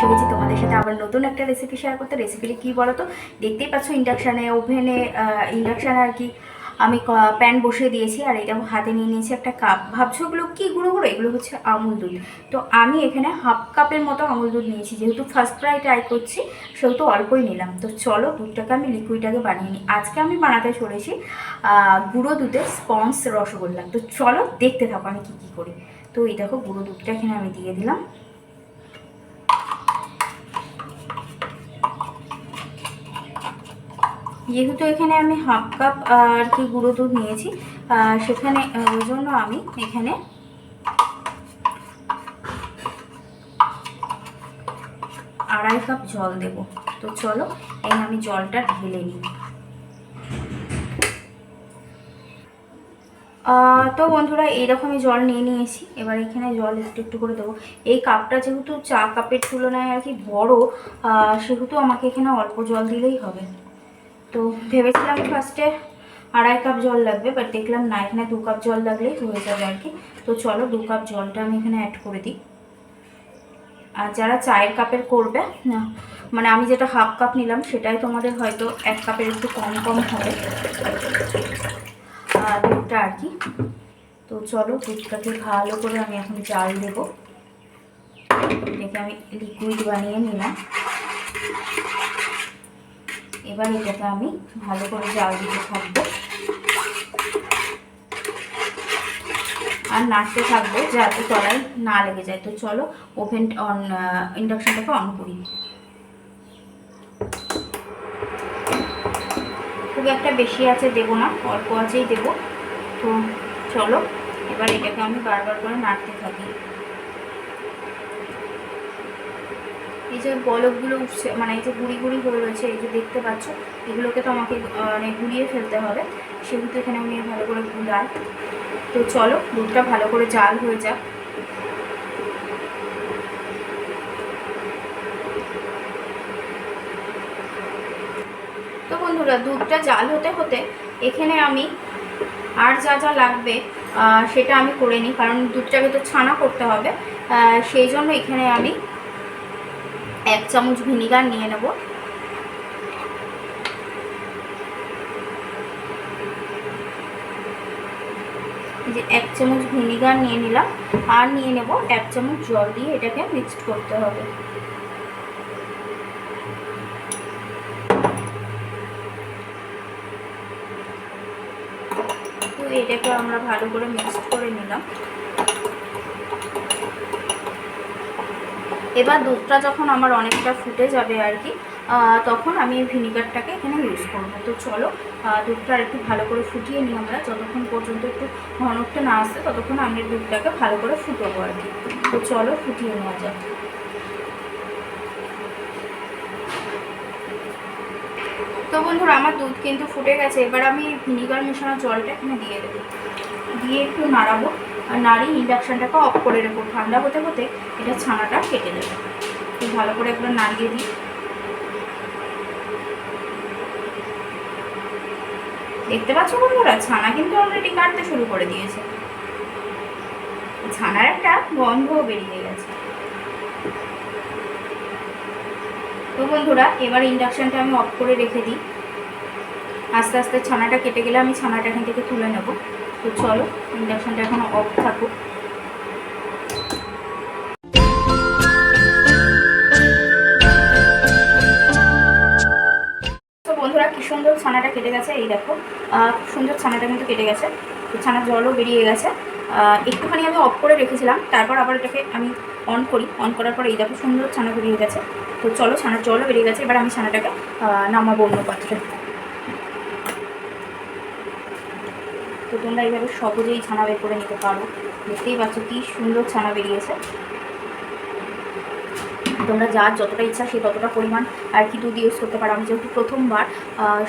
সাথে আবার নতুন একটা রেসিপি শেয়ার করতে রেসিপিটি কী বলো তো দেখতেই পাচ্ছ ইন্ডাকশানে ওভেনে ইন্ডাকশানে আর কি, আমি প্যান বসিয়ে দিয়েছি, আর এটা হাতে নিয়ে নিয়েছি একটা কাপ ভাবছ এগুলো কী গুঁড়ো গুঁড়ো? এগুলো হচ্ছে আমুল দুধ। তো আমি এখানে হাফ কাপের মতো আমুল দুধ নিয়েছি, যেহেতু ফার্স্ট ট্রাই ট্রাই করছি, সেহেতু অল্পই নিলাম। তো চলো দুধটাকে আমি লিকুইডটাকে বানিয়ে নিই। আজকে আমি বানাতে চলেছি গুঁড়ো দুধের স্পঞ্জ রসগোল্লা। তো চলো দেখতে থাকো আমি কী কী করি। তো এই দেখো গুঁড়ো দুধটা এখানে আমি দিয়ে দিলাম। যেহেতু এখানে আমি হাফ কাপ আর কি গুঁড়ো দুধ নিয়েছি সেখানে ওই জন্য আমি এখানে আড়াই কাপ জল দেব। তো চলো, এই আমি জলটা ঢেলে নিই। তো বন্ধুরা, এইরকমই জল নিয়ে নিয়েছি। এবার এখানে জল একটু একটু করে দেবো। এই কাপটা যেহেতু চা কাপের তুলনায় আর কি বড় সেহেতু আমাকে এখানে অল্প জল দিলেই হবে। তো ভেবেছিলাম ফার্স্টে আড়াই কাপ জল লাগবে বাট দেখলাম না, এখানে দু কাপ জল লাগলেই হয়ে যাবে আর কি। তো চলো দু কাপ জলটা আমি এখানে অ্যাড করে দিই। আর যারা চায়ের কাপের করবে, না মানে আমি যেটা হাফ কাপ নিলাম, সেটাই তোমাদের হয়তো এক কাপের একটু কম কম হবে। আর দুধটা আর কি। তো চলো দুধটাকে ভালো করে আমি এখন জাল দেবো। এটাকে আমি লিকুইড বানিয়ে নিলাম। এবার এটাকে আমি ভালো করে জাল দিতে থাকব। আর নাড়তে থাকব যাতে তলায় না লেগে যায়। তো চলো ওভেন অন ইন্ডাকশনটাকে অন করি। খুব একটা বেশি আছে দেবো না, অল্প আছেই দেবো। তো চলো, এবার এটাকে আমি বারবার করে নাড়তে থাকি। এই যে বলকগুলো উঠছে মানে এই যে গুড়ি গুড়ি হয়ে রয়েছে, এই যে দেখতে পাচ্ছ, এগুলোকে তো আমাকে মানে গুলিয়ে ফেলতে হবে। সেহেতু এখানে আমি ভালো করে গুলাই তো চলো, দুধটা ভালো করে জাল হয়ে যাক। তো বন্ধুরা, দুধটা জাল হতে হতে এখানে আমি আর যা যা লাগবে সেটা আমি করে নিই, কারণ দুধটাকে তো ছানা করতে হবে। সেই জন্য এখানে আমি এক চামচ ভিনিগার নিয়ে নেব। যে এক চামচ ভিনিগার নিয়ে নিলাম। আর নিয়ে নেব এক চামচ জল দিয়ে এটাকে মিক্সড করতে হবে। তো এটাকে আমরা ভালো করে মিক্সড করে নিলাম। এবার দুধটা যখন আমার অনেকটা ফুটে যাবে আর কি তখন আমি এই ভিনিগারটাকে এখানে ইউজ করব। তো চলো দুধটা আর একটু ভালো করে ফুটিয়ে নিই আমরা। যতক্ষণ পর্যন্ত একটু ঘনত্ব না আসে ততক্ষণ আমি দুধটাকে ভালো করে ফুটবো আর কি। তো চলো, ফুটিয়ে নেওয়া যাক। তো বন্ধুরা, আমার দুধ কিন্তু ফুটে গেছে। এবার আমি ভিনিগার মেশানো জলটা এখানে দিয়ে দেবো। দিয়ে একটু নাড়াবো। নাড়িয়ে ইন্ডাকশানটাকে অফ করে রেখো। ঠান্ডা হতে হতে এটা ছানাটা কেটে দেবে। খুব ভালো করে একবার নাড়িয়ে দিই। দেখতে পাচ্ছ বন্ধুরা, ছানা কিন্তু অলরেডি কাটতে শুরু করে দিয়েছে। ছানার একটা গন্ধও বেরিয়ে গেছে। তো বন্ধুরা, এবার ইন্ডাকশানটা আমি অফ করে রেখে দিই। আস্তে আস্তে ছানাটা কেটে গেলে আমি ছানাটা এখান থেকে তুলে নেব। তো চলো ইন্ডাকশানটা এখন অফ থাকুক। বন্ধুরা, কি সুন্দর ছানাটা কেটে গেছে, এই দেখো। সুন্দর ছানাটা কিন্তু কেটে গেছে। তো ছানার জলও বেরিয়ে গেছে। একটুখানি আমি অফ করে রেখেছিলাম, তারপর আবার এটাকে আমি অন করি। অন করার পর এই দেখো, সুন্দর ছানা বেরিয়ে গেছে। তো চলো, ছানার জলও বেরিয়ে গেছে, এবার আমি ছানাটাকে নামাবো অন্য পাত্রে। তো তোমরা এইভাবে সহজেই ছানা বের করে নিতে পারো। দেখতেই পাচ্ছ কি সুন্দর ছানা বেরিয়েছে। তোমরা যার যতটা ইচ্ছা সে ততটা পরিমাণ আর কি দুধ ইউজ করতে পারো। আমি যেহেতু প্রথমবার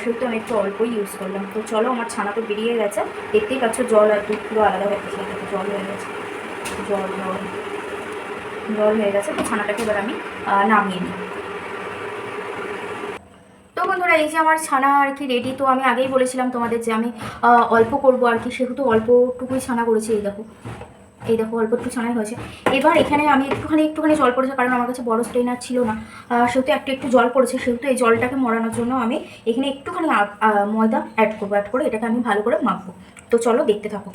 সেহেতু আমি একটু অল্পই ইউজ করলাম। তো চলো, আমার ছানা তো বেরিয়ে গেছে। দেখতেই পাচ্ছ জল আর দুধ পুরো আলাদা হয়ে গেছে। জল হয়ে গেছে। জল জল জল হয়ে গেছে। তো ছানাটাকে এবার আমি নামিয়ে নিই। বন্ধুরা, এই যে আমার ছানা আর কি রেডি তো আমি আগেই বলেছিলাম তোমাদের যে আমি অল্প করব আর কি। সেহেতু অল্পটুকুই ছানা করেছি, এই দেখো। এই দেখো অল্প একটু ছানাই হয়েছে। এবার এখানে আমি একটুখানি একটুখানি জল পড়েছে, কারণ আমার কাছে বড় স্ট্রেনার ছিল না। সেহেতু একটু একটু জল পড়েছে, সেহেতু এই জলটাকে মরানোর জন্য আমি এখানে একটুখানি ময়দা অ্যাড করব অ্যাড করে এটাকে আমি ভালো করে মাখবো। তো চলো দেখতে থাকো।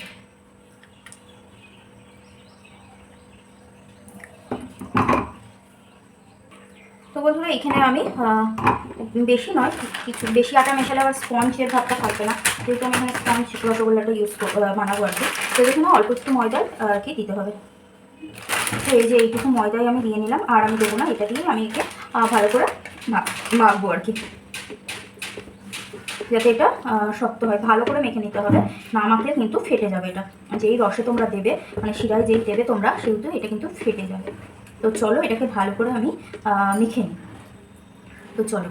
বন্ধুরা এখানে আমি বেশি নয়, কিছু বেশি আটা মেশালে আবার স্পঞ্জের ভাবটা থাকবে না। যেহেতু আমি এখানে স্পঞ্জ রসগোল্লাটা ইউজ বানাবো আর কি। তো অল্প একটু ময়দা আর কি দিতে হবে? তো এই যে এইটুকু ময়দাই আমি দিয়ে নিলাম, আর আমি দেবো না, এটা দিয়ে আমি একে ভালো করে মাখবো আর কি। যাতে এটা শক্ত হয়। ভালো করে মেখে নিতে হবে, না মাখলে কিন্তু ফেটে যাবে এটা। যেই রসে তোমরা দেবে মানে শিরায় যেই দেবে তোমরা, সেহেতু এটা কিন্তু ফেটে যাবে। তো চলো এটাকে ভালো করে আমি মেখে নিই। তো চলো।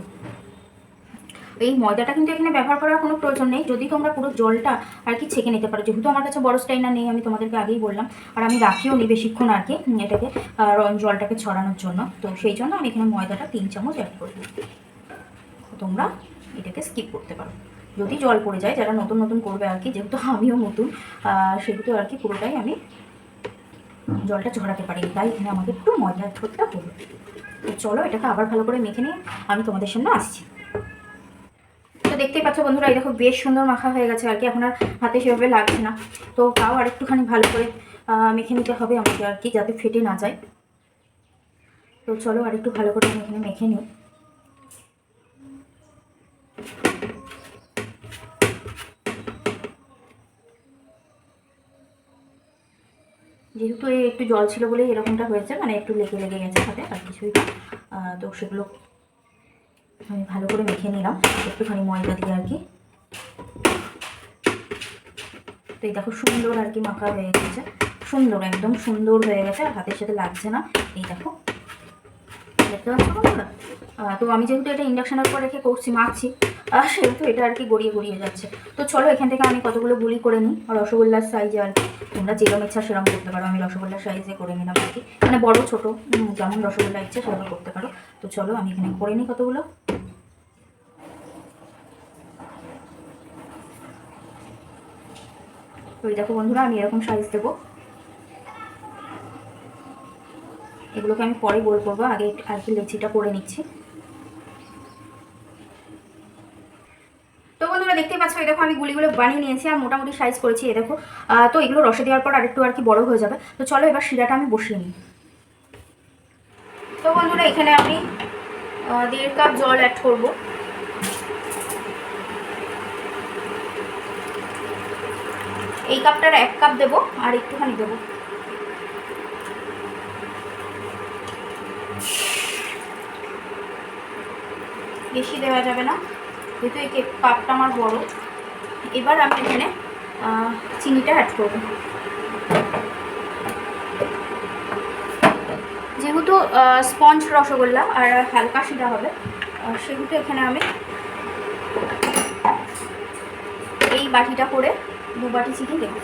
এই ময়দাটা কিন্তু এখানে ব্যবহার করার কোনো প্রয়োজন নেই। যদি তোমরা পুরো জলটা আর কি ছেঁকে নিতে পারো। যেহেতু আমার কাছে বড় স্টাইনার নেই, আমি তোমাদেরকে আগেই বললাম। আর আমি রাখিও নি বেশিক্ষণ আর কি এটাকে জলটাকে ছড়ানোর জন্য। তো সেই জন্য আমি এখানে ময়দাটা তিন চামচ অ্যাড করব তো তোমরা এটাকে স্কিপ করতে পারো। যদি জল পড়ে যায়, যারা নতুন নতুন করবে আর কি, যেহেতু আমিও নতুন সেহেতু আর কি পুরোটাই আমি জলটা ঝরাতে পারিনি, তাই এখানে আমাকে একটু ময়দার ঠোঁটটা হবে। তো চলো এটাকে আবার ভালো করে মেখে নিয়ে আমি তোমাদের সামনে আসছি। তো দেখতেই পাচ্ছ বন্ধুরা, এই দেখো বেশ সুন্দর মাখা হয়ে গেছে, আর কি এখন আর হাতে সেভাবে লাগছে না। তো তাও আর একটুখানি ভালো করে মেখে নিতে হবে আমাকে আর কি, যাতে ফেটে না যায়। তো চলো আর একটু ভালো করে আমি এখানে মেখে নিই। যেহেতু এই একটু জল ছিল বলেই এরকমটা হয়েছে মানে একটু লেগে লেগে গেছে সাথে আর কিছুই তো সেগুলো আমি ভালো করে মেখে নিলাম, একটুখানি ময়দা দিয়ে আর কি। তো এই দেখো সুন্দর আর কি মাখা হয়ে গেছে, সুন্দর, একদম সুন্দর হয়ে গেছে, আর হাতের সাথে লাগছে না। এই দেখো দেখতে পাচ্ছ বন্ধুরা তো আমি যেহেতু এটা ইন্ডাকশনের পর রেখে করছি মাখছি আর সেহেতু এটা আর কি গড়িয়ে গড়িয়ে যাচ্ছে। তো চলো এখান থেকে আমি কতগুলো গুলি করে নিই রসগোল্লার সাইজে আর কি। তোমরা যেরকম ইচ্ছা সেরকম করতে পারো, আমি রসগোল্লার সাইজে করে নিলাম আর কি। মানে বড়, ছোটো যেমন রসগোল্লা ইচ্ছে সেভাবে করতে পারো। তো চলো আমি এখানে করে নিই কতগুলো। তো দেখো বন্ধুরা, আমি এরকম সাইজ দেবো। এগুলোকে আমি পরে গোল করব, আগে আর কি লেচিটা করে নিচ্ছি। তো বন্ধুরা দেখতেই পাচ্ছ, এই দেখো আমি গুলিগুলো বানিয়ে নিয়েছি আর মোটামুটি সাইজ করেছি, এই দেখো। তো এগুলো রসে দেওয়ার পর আরেকটু আর কি বড় হয়ে যাবে। তো চলো এবার শিরাটা আমি বসিয়ে নিই। তো বন্ধুরা এখানে আমি দেড় কাপ জল অ্যাড করব। এই কাপটার এক কাপ দেবো আর একটুখানি দেবো। বেশি দেওয়া যাবে না। যেহেতু এই কেক কাপটা আমার বড়। এবার আমি এখানে চিনিটা অ্যাড করব। যেহেতু স্পঞ্জ রসগোল্লা আর হালকা শিরা হবে সেহেতু এখানে আমি এই বাটিটা করে দু বাটি চিনি দেবো।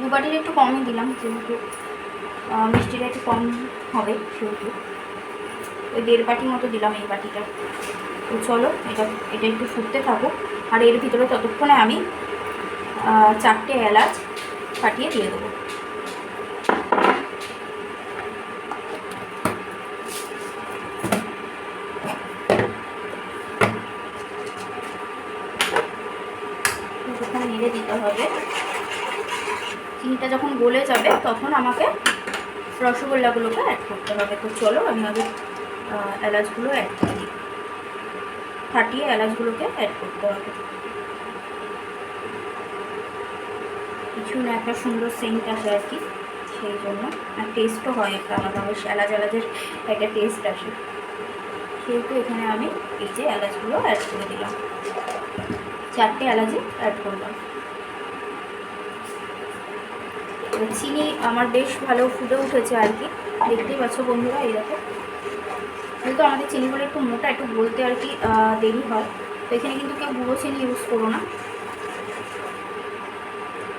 দু বাটির একটু কমই দিলাম, যেহেতু মিষ্টিটা একটু কম হবে, সেহেতু। ওই দেড় বাটি মতো দিলাম এই বাটিটা। তো চলো, এটা এটা একটু ফুটতে থাকুক। আর এর ভিতরে ততক্ষণে আমি চারটে এলাচ ফাটিয়ে দিয়ে দেবো। দিতে হবে। চিনিটা যখন গলে যাবে, তখন আমাকে রসগোল্লাগুলোকে অ্যাড করতে হবে। তো চলো আমি আগে এলাচগুলো অ্যাড করে। দিই ফাটিয়ে এলাচগুলোকে অ্যাড করতে হবে। কিছু না, একটা সুন্দর সেন্ট আসে আর কি, সেই জন্য। আর টেস্টও হয় একটা আলাদা, বেশ এলাচ এলাচের একটা টেস্ট আসে। সেহেতু এখানে আমি এই যে এলাচগুলো অ্যাড করে দিলাম। চারটে এলাচি অ্যাড করলাম এবার চিনি আমার বেশ ভালো ফুটে উঠেছে আর কি। দেখতেই পাচ্ছ বন্ধুরা, এই দেখো। আমাদের চিনিগুলো একটু মোটা, একটু বলতে আর কি দেরি হয়। তো এখানে কিন্তু কেউ গুঁড়ো চিনি ইউজ করো না।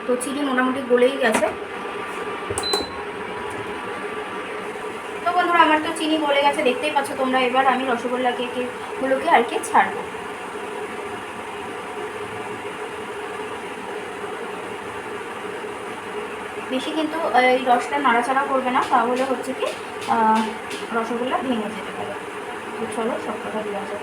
তো চিনি মোটামুটি গলেই গেছে। তো বন্ধুরা, আমার তো চিনি গলে গেছে, দেখতেই পাচ্ছ তোমরা। এবার আমি রসগোল্লা কেকে গুলোকে আর কি ছাড়বো। বেশি কিন্তু এই রসটা নাড়াচাড়া করবে না, তাহলে হচ্ছে কি রসগোল্লা ভেঙে যেতে পারে। তো চলো, সব কথা দেওয়া যাক।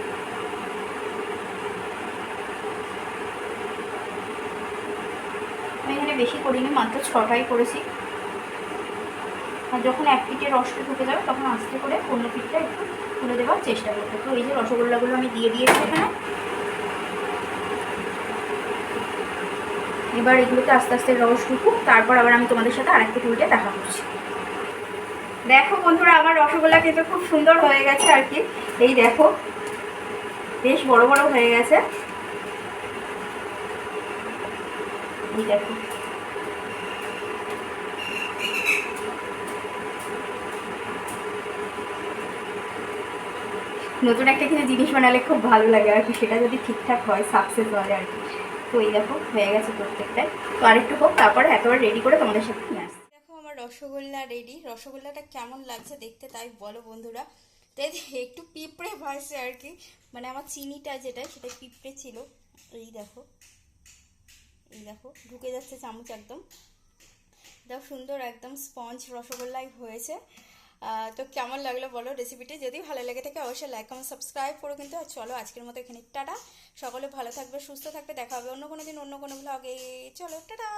আমি এখানে বেশি করিনি, মাত্র ছটাই করেছি। আর যখন এক পিঠে রসটা ঢুকে যাবে, তখন আস্তে করে অন্য পিঠটা একটু তুলে দেওয়ার চেষ্টা করবে। তো এই যে রসগোল্লাগুলো আমি দিয়ে দিয়েছি এখানে এবার এগুলোতে আস্তে আস্তে রস ঢুকুক, তারপর আবার আমি তোমাদের সাথে আরেকটু উল্টে দেখা করছি। দেখো বন্ধুরা, আমার রসগোল্লা খেতে খুব সুন্দর হয়ে গেছে আর কি। এই দেখো, বেশ বড় বড় হয়ে গেছে। এই দেখো। নতুন একটা কিছু জিনিস বানালে খুব ভালো লাগে আর কি, সেটা যদি ঠিকঠাক হয় সাকসেস হয় আর কি। তো এই দেখো, হয়ে গেছে প্রত্যেকটাই তো আরেকটু হোক, তারপরে একেবারে রেডি করে তোমাদের সাথে নিয়ে আসছি। দেখো, আমার রসগোল্লা রেডি রসগোল্লাটা কেমন লাগছে দেখতে তাই বলো বন্ধুরা। তাই একটু পিঁপড়ে ভাসছে আর কি মানে আমার চিনিটা যেটা, সেটা পিঁপড়ে ছিল। এই দেখো এই দেখো, ঢুকে যাচ্ছে চামচ একদম। দেখো, সুন্দর একদম স্পঞ্জ রসগোল্লাই হয়েছে। তো কেমন লাগল বলো রেসিপিটি যদি ভালো লেগে থাকে অবশ্যই লাইক কমেন্ট সাবস্ক্রাইব করো কিন্তু। আর চলো আজকের মতো এখানে, টাটা। সকলে ভালো থাকবে, সুস্থ থাকবে। দেখা হবে অন্য কোনো দিন, অন্য কোনো ব্লগে চলো, টাটা!